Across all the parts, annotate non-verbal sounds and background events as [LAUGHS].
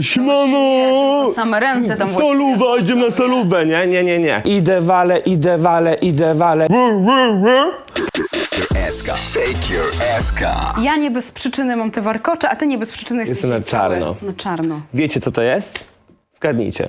Siemano! Same ręce tam Soluwa, idziemy na solówę, nie, nie, nie, nie. Idę wale, idę wale, idę wale. Eska. Shake your eska. Ja nie bez przyczyny mam te warkocze, a ty nie bez przyczyny jesteś Jestem na cały czarno. Na czarno. Wiecie co to jest? Zgadnijcie.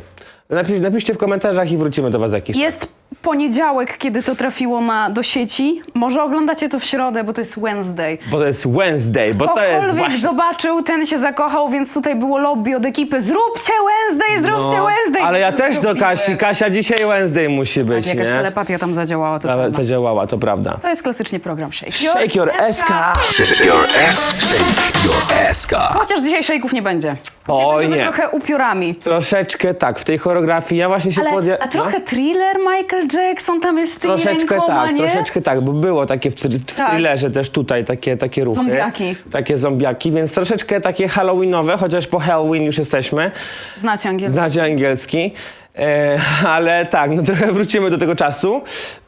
Napisz, napiszcie w komentarzach i wrócimy do was jakiś czas. Jest poniedziałek, kiedy to trafiło na, do sieci. Może oglądacie to w środę, bo to jest Wednesday. Bo to jest Wednesday, bo to jest Ktokolwiek właśnie... zobaczył, ten się zakochał, więc tutaj było lobby od ekipy. Zróbcie Wednesday, zróbcie No, Wednesday. ale ja też do. Kasi. Kasia, dzisiaj Wednesday musi być, Tak, jakaś nie? telepatia tam zadziałała, to prawda. zadziałała, to prawda. To jest klasycznie program Shake. Shake your eska. Shake your eska. Shake your eska. Chociaż dzisiaj shake'ów nie będzie. Dzisiaj Oj, będziemy nie. trochę upiorami. Troszeczkę tak, w tej choreografii ja właśnie się Ale, podja... a trochę thriller Michael Jackson, tam jest z tymi Troszeczkę rękoma, tak, nie? troszeczkę tak, bo było takie w, thr- w Tak. thrillerze też tutaj takie, takie ruchy. Zombiaki. Takie zombiaki, więc troszeczkę takie halloweenowe, chociaż po Halloween już jesteśmy. Znacie angielski. Znacie angielski. E, [LAUGHS] ale tak, no trochę wrócimy do tego czasu.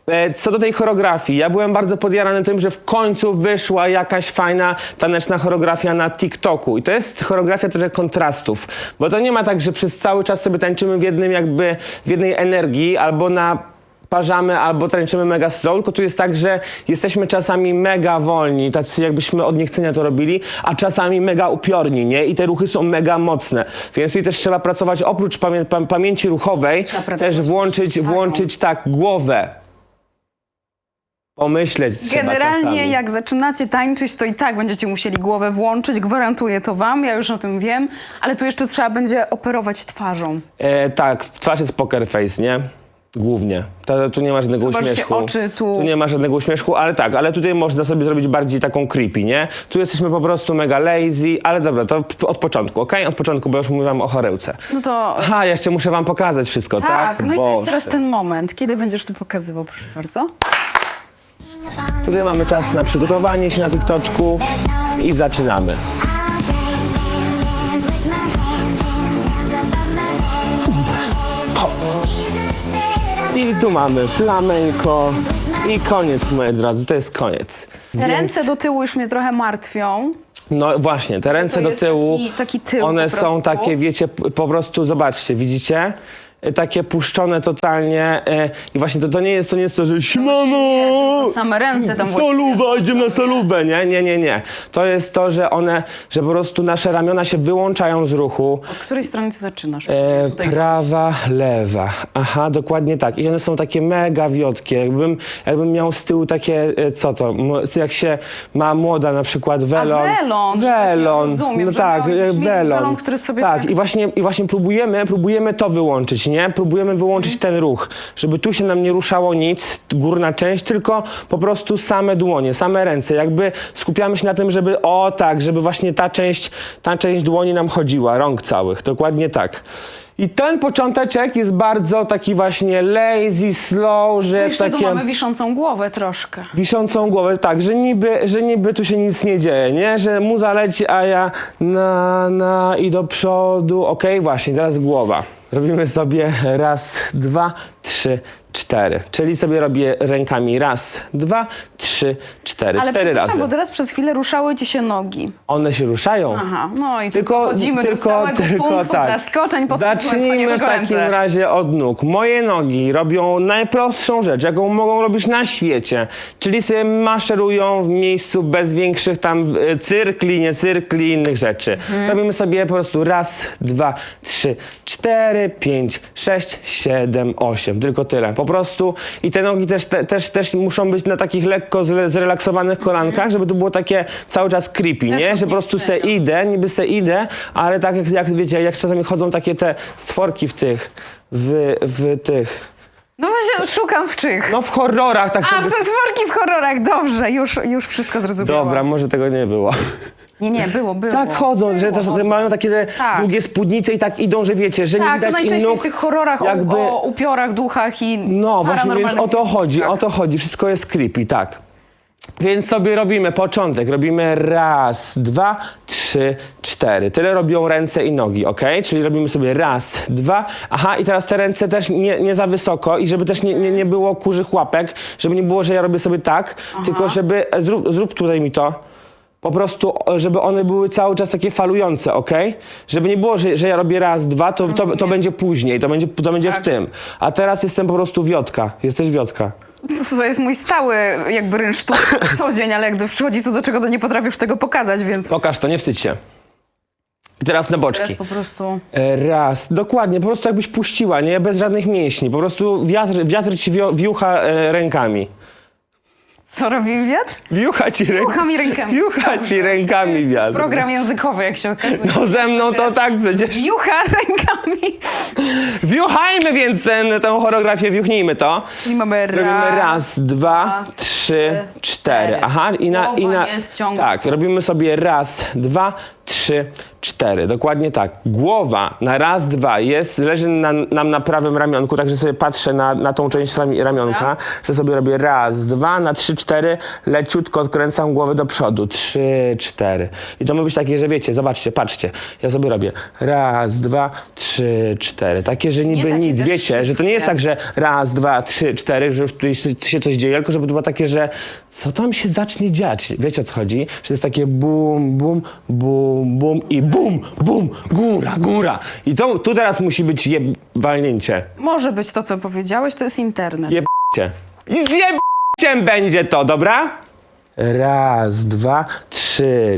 E, co do tej choreografii, ja byłem bardzo podjarany tym, że w końcu wyszła jakaś fajna taneczna choreografia na TikToku. I to jest choreografia trochę kontrastów, bo to nie ma tak, że przez cały czas sobie tańczymy w jednym jakby, w jednej energii albo na parzamy albo tańczymy mega slow, tylko tu jest tak, że jesteśmy czasami mega wolni, tacy jakbyśmy od niechcenia to robili, a czasami mega upiorni, nie? I te ruchy są mega mocne. Więc tutaj też trzeba pracować oprócz pamię pam pamięci ruchowej, też włączyć, uwagą. włączyć tak głowę. Pomyśleć Generalnie jak zaczynacie tańczyć, to i tak będziecie musieli głowę włączyć, gwarantuję to wam, ja już o tym wiem, ale tu jeszcze trzeba będzie operować twarzą. E, tak, twarz jest poker face, nie? Głównie. Tu nie ma żadnego Zobaczcie, uśmieszku. oczy tu. nie ma żadnego uśmieszku, ale tak, ale tutaj można sobie zrobić bardziej taką creepy, nie? Tu jesteśmy po prostu mega lazy, ale dobra, to od początku, okej? Od początku, bo już mówiłam o chorełce. No to... Aha, jeszcze muszę wam pokazać wszystko, tak? Tak, no i to jest teraz ten moment. Kiedy będziesz tu pokazywał, proszę bardzo? Tutaj mamy czas na przygotowanie się na TikToczku i zaczynamy. I tu mamy flamenko i koniec, moi drodzy, to jest koniec. Te ręce do tyłu już mnie trochę martwią. No właśnie, te ręce do jest tyłu, taki- taki tył one po są prostu. takie, wiecie, p- po prostu, zobaczcie, widzicie? E, Takie puszczone totalnie e, i właśnie to, to nie jest to, nie jest to że siemano, Same ręce tam soluwa, idziemy na solówę, nie, nie, nie, nie. To jest to, że one, że po prostu nasze ramiona się wyłączają z ruchu. Od której strony ty zaczynasz? E, Tutaj. prawa, lewa. Aha, dokładnie tak. I one są takie mega wiotkie. Jakbym, jakbym miał z tyłu takie, e, co to, m- jak się ma młoda na przykład welon. welon, Welon. taki rozumiem, no że tak, miał e, welon. welon, który sobie tak, tak- i właśnie, i właśnie próbujemy, próbujemy to wyłączyć, nie? Próbujemy wyłączyć Mhm. ten ruch, żeby tu się nam nie ruszało nic, górna część, tylko po prostu same dłonie, same ręce. Jakby skupiamy się na tym, żeby, o tak, żeby właśnie ta część, ta część dłoni nam chodziła, rąk całych, dokładnie tak. I ten począteczek jest bardzo taki właśnie lazy, slow, że Jeszcze takie tu mamy wiszącą głowę troszkę. wiszącą głowę, tak, że niby, że niby tu się nic nie dzieje, nie? Że muza leci, a ja na, na i do przodu. Okej, właśnie, teraz głowa. Robimy sobie raz, dwa, trzy, cztery. Czyli sobie robię rękami raz, dwa, trzy, cztery. Ale cztery razy. bo teraz przez chwilę ruszały ci się nogi. One się ruszają. Aha, no i Tylko, chodzimy do tylko, stałego tylko tak. zaskoczeń pod Zacznijmy w takim razie od nóg. Moje nogi robią najprostszą rzecz, jaką mogą robić na świecie. Czyli sobie maszerują w miejscu bez większych tam e, cyrkli, nie cyrkli, innych rzeczy. Mhm. Robimy sobie po prostu raz, dwa, trzy, cztery, pięć, sześć, siedem, osiem. Tylko tyle. Po prostu. I te nogi też, te, też, też muszą być na takich lekko zre- zrelaksowanych kolankach, żeby to było takie cały czas creepy, nie? Że po prostu se odniesienia. idę, niby se idę, ale tak jak, jak wiecie, jak czasami chodzą takie te stworki w tych, w, w tych, No właśnie szukam wczych. no w horrorach tak A, sobie... to sworki w horrorach, dobrze, już, już wszystko zrozumiałam. Dobra, może tego nie było. Nie, nie, było, było. Tak chodzą, że też chodzą. mają takie Tak. długie spódnice i tak idą, że wiecie, że nie Tak, to widać im najczęściej nóg. w tych horrorach jakby... o, o upiorach, duchach i No właśnie, więc o to chodzi, zjawiskach. o to chodzi. Wszystko jest creepy, tak. Więc sobie robimy początek. Robimy raz, dwa, trzy, cztery. Tyle robią ręce i nogi, ok? Czyli robimy sobie raz, dwa. Aha, i teraz te ręce też nie, nie za wysoko i żeby też nie, nie, nie było kurzych łapek, żeby nie było, że ja robię sobie tak, tylko żeby. e, Zrób, zrób tutaj mi to. Po prostu, żeby one były cały czas takie falujące, ok? Żeby nie było, że, że ja robię raz, dwa, to, to, to będzie później, to będzie, to będzie w tym. A teraz jestem po prostu wiotka. Jesteś wiotka. To jest mój stały jakby rynsztuk co [LAUGHS] dzień, ale gdy przychodzi co do czego, to nie potrafię już tego pokazać, więc Pokaż to, nie wstydź się. I teraz na boczki. teraz po prostu... E, Raz, dokładnie, po prostu jakbyś puściła, nie? Bez żadnych mięśni, po prostu wiatr, wiatr ci wio, wiucha e, rękami. Co robi wiatr? Wiucha ci rękami. Wiucha rękami. Wiucha ci rękami wiatr. Program językowy, jak się okazuje. No ze mną to tak przecież. Jucha rękami. Wiuchajmy więc ten, tę choreografię, wiuchnijmy to. Czyli mamy raz, Robimy raz, dwa, trzy, cztery. Aha, i na, i na. Tak, robimy sobie raz, dwa, trzy, cztery. Dokładnie tak. Głowa na raz, dwa jest, leży na, nam na prawym ramionku, także sobie patrzę na, na tą część rami, ramionka, że sobie robię raz, dwa, na trzy, cztery, leciutko odkręcam głowę do przodu. Trzy, cztery. I to ma być takie, że wiecie, zobaczcie, patrzcie. Ja sobie robię raz, dwa, trzy, cztery. Takie, że niby takie nic, też wiecie, że to nie jest tak, że raz, dwa, trzy, cztery, że już tutaj się coś dzieje, tylko żeby to było takie, że co tam się zacznie dziać? Wiecie o co chodzi? Że to jest takie bum, bum, bum, bum i bum, bum, góra, góra. I to, tu teraz musi być jeb... walnięcie. Może być to, co powiedziałeś, to jest internet. Jebcie. I zjebciem będzie to, dobra? Raz, dwa, trzy,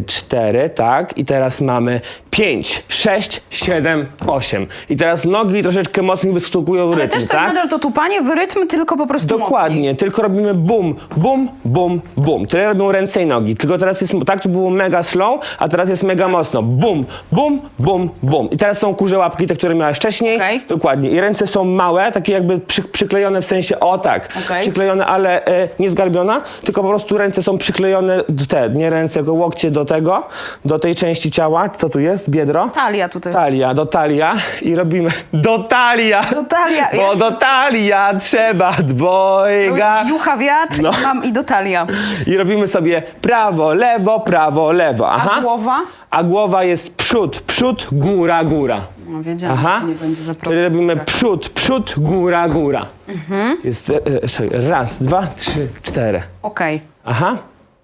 cztery, tak. I teraz mamy pięć, sześć, siedem, osiem. I teraz nogi troszeczkę mocniej wystukują Ale rytm, też to tak? jest nadal to tupanie w rytm, tylko po prostu Dokładnie, tylko robimy bum, bum, bum, bum. Tyle robią ręce i nogi. Tylko teraz jest, tak to było mega slow, a teraz jest mega mocno. Bum, bum, bum, bum. I teraz są kurze łapki, te, które miałeś wcześniej. Okej. Dokładnie. I ręce są małe, takie jakby przy, przyklejone w sensie, o tak, Okej. przyklejone, ale e, nie zgarbiona, tylko po prostu ręce są przyklejone, do te, nie ręce, tylko łokcie do tego, do tej części ciała. Co tu jest? Biedro? Talia tutaj jest. Talia, do talia i robimy do talia. Do talia. Bo do talia trzeba dwojga. Jucha wiatr No. i mam i do talia. I robimy sobie prawo, lewo, prawo, lewo. Aha. A głowa? A głowa jest przód, przód, góra, góra. No wiedziałam, Aha. że nie będzie za Czyli robimy przód, przód, góra, góra. Mhm. Jest e, e, sorry, raz, dwa, trzy, cztery. Okej, Aha.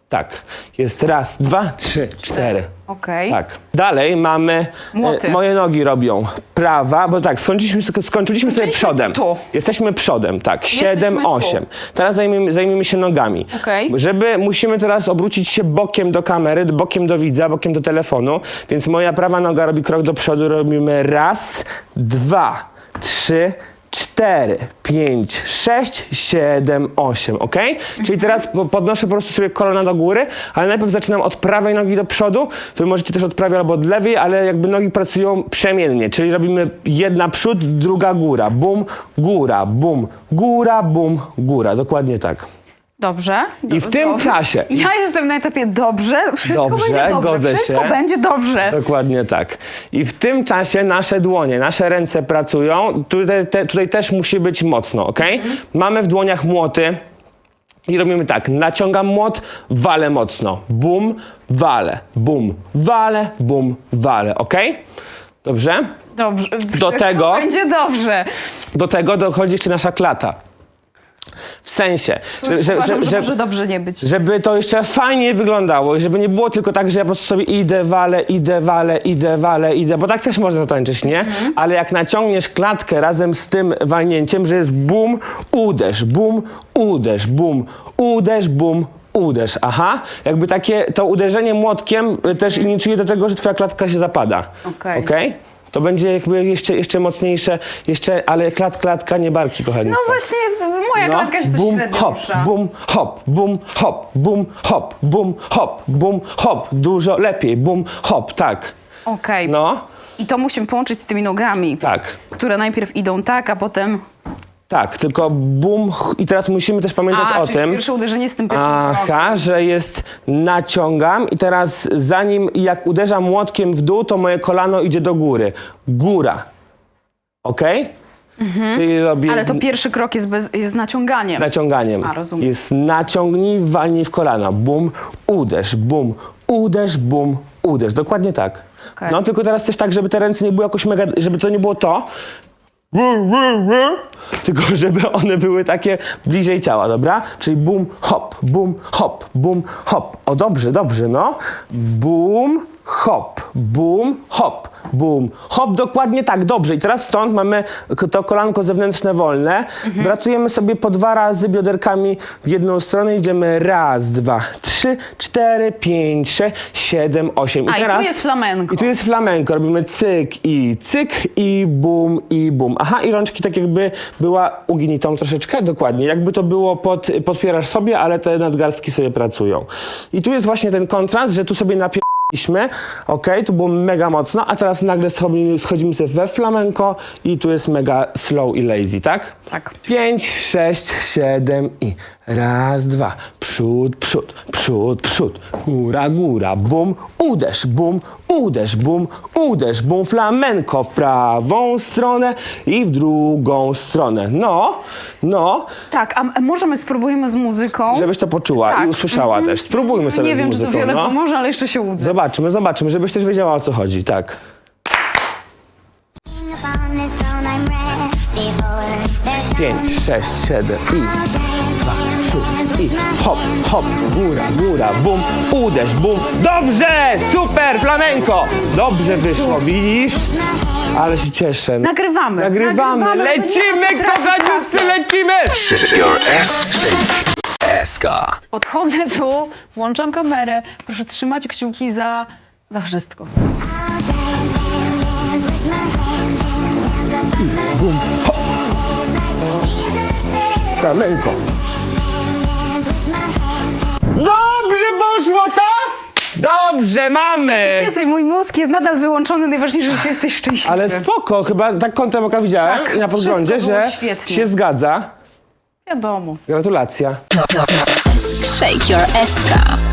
Tak. Jest raz, dwa, trzy, cztery. okej. Tak. Dalej mamy. Młoty. E, moje nogi robią prawa, bo tak, skończyliśmy, skończyliśmy sobie Skończyliśmy przodem. tu. Jesteśmy przodem, tak. Jesteśmy Siedem, tu. osiem. Teraz zajmiemy, zajmiemy się nogami. Okej. Żeby musimy teraz obrócić się bokiem do kamery, bokiem do widza, bokiem do telefonu. Więc moja prawa noga robi krok do przodu. Robimy raz, dwa, trzy. Cztery, pięć, sześć, siedem, osiem, ok? Czyli teraz po- podnoszę po prostu sobie kolana do góry, ale najpierw zaczynam od prawej nogi do przodu. Wy możecie też od prawej albo od lewej, ale jakby nogi pracują przemiennie, czyli robimy jedna przód, druga góra, bum, góra, bum, góra, bum, góra, dokładnie tak. Dobrze. I w tym Dobrze. czasie- Ja jestem na etapie dobrze, wszystko Dobrze, będzie dobrze, godzę wszystko się. będzie dobrze. Dokładnie tak. I w tym czasie nasze dłonie, nasze ręce pracują. Tutaj, te, tutaj też musi być mocno, ok? Mamy w dłoniach młoty. I robimy tak, naciągam młot, walę mocno. Bum, walę, bum, walę, bum, walę, ok? Dobrze? Dobrze. wszystko tego- będzie dobrze. Do tego dochodzi jeszcze nasza klata. W sensie, że, że, Uważam, że, że może dobrze nie być. żeby to jeszcze fajnie wyglądało i żeby nie było tylko tak, że ja po prostu sobie idę, walę, idę, walę, idę, walę, idę, bo tak też można zatańczyć, nie? Mhm. Ale jak naciągniesz klatkę razem z tym walnięciem, że jest bum, uderz, bum, uderz, bum, uderz, bum, uderz, aha. Jakby takie, to uderzenie młotkiem y, też inicjuje do tego, że twoja klatka się zapada. Okej. Okej? To będzie jakby jeszcze, jeszcze mocniejsze, jeszcze, ale klat, klatka, nie barki, kochani. No właśnie, moja klatka się też bum, średnio hop, rusza. bum, hop, bum, hop, bum, hop, bum, hop, bum, hop. Dużo lepiej, bum, hop, tak. Okej. No, I to musimy połączyć z tymi nogami, tak. które najpierw idą tak, a potem... Tak, tylko bum, i teraz musimy też pamiętać A, o czyli tym. pierwsze uderzenie z tym pierwszym krokiem. Aha, że jest naciągam i teraz zanim jak uderzam młotkiem w dół, to moje kolano idzie do góry. Góra. Ok? Czyli robię Mhm. Ale to pierwszy krok jest, bez, jest naciąganiem. z naciąganiem. A, rozumiem. Jest naciągnij, walnij w kolana. Bum, uderz, bum, uderz, bum, uderz. Dokładnie tak. Okej. No tylko teraz też tak, żeby te ręce nie były jakoś mega, żeby to nie było to. Tylko żeby one były takie bliżej ciała, dobra? Czyli bum, hop, bum, hop, bum, hop. O, dobrze, dobrze, no. Bum, hop, bum, hop, bum, hop. Dokładnie tak, dobrze. I teraz stąd mamy to kolanko zewnętrzne wolne. Pracujemy sobie po dwa razy bioderkami w jedną stronę. Idziemy raz, dwa, trzy, cztery, pięć, sześć, siedem, osiem. A, i tu jest flamenko. I tu jest flamenko. Robimy cyk i cyk i bum i bum. Aha, i rączki tak jakby była uginitą troszeczkę, dokładnie. Jakby to było, pod, podpierasz sobie, ale te nadgarstki sobie pracują. I tu jest właśnie ten kontrast, że tu sobie napięliśmy, ok, tu było mega mocno, a teraz nagle schodzimy, schodzimy sobie we flamenko i tu jest mega slow i lazy, tak? Tak. Pięć, sześć, siedem i raz, dwa. Przód, przód, przód, przód. Góra, góra, bum, uderz, bum, uderz, bum, uderz, bum. Flamenko w prawą stronę i w drugą stronę. No, no, Tak, a m- może my spróbujemy z muzyką? żebyś to poczuła Tak. i usłyszała Mhm. też. Spróbujmy sobie Nie z wiem, muzyką, czy to wiele no. pomoże, ale jeszcze się łudzę. Zobaczymy, zobaczymy, żebyś też wiedziała o co chodzi, tak. upon this throne, I'm ready for i przód i hop, hop, góra, góra, bum, uderz, bum. Dobrze, super, flamenko. Dobrze wyszło, widzisz? Ale się cieszę. Nagrywamy. Nagrywamy, Nagrywamy, lecimy, to nie ma co tracić kochaniucy, czasu. lecimy. Shake your ass. Shake Eska. Podchodzę tu, włączam kamerę. Proszę trzymać kciuki za, za wszystko. Flamenko. Dobrze, mamy. Mój mózg jest nadal wyłączony. Najważniejsze, że ty jesteś szczęśliwy. Ale spoko, chyba tak kątem oka widziałem Tak, na podglądzie, wszystko było że świetnie. się zgadza. Wiadomo. Gratulacja. Shake your Eska.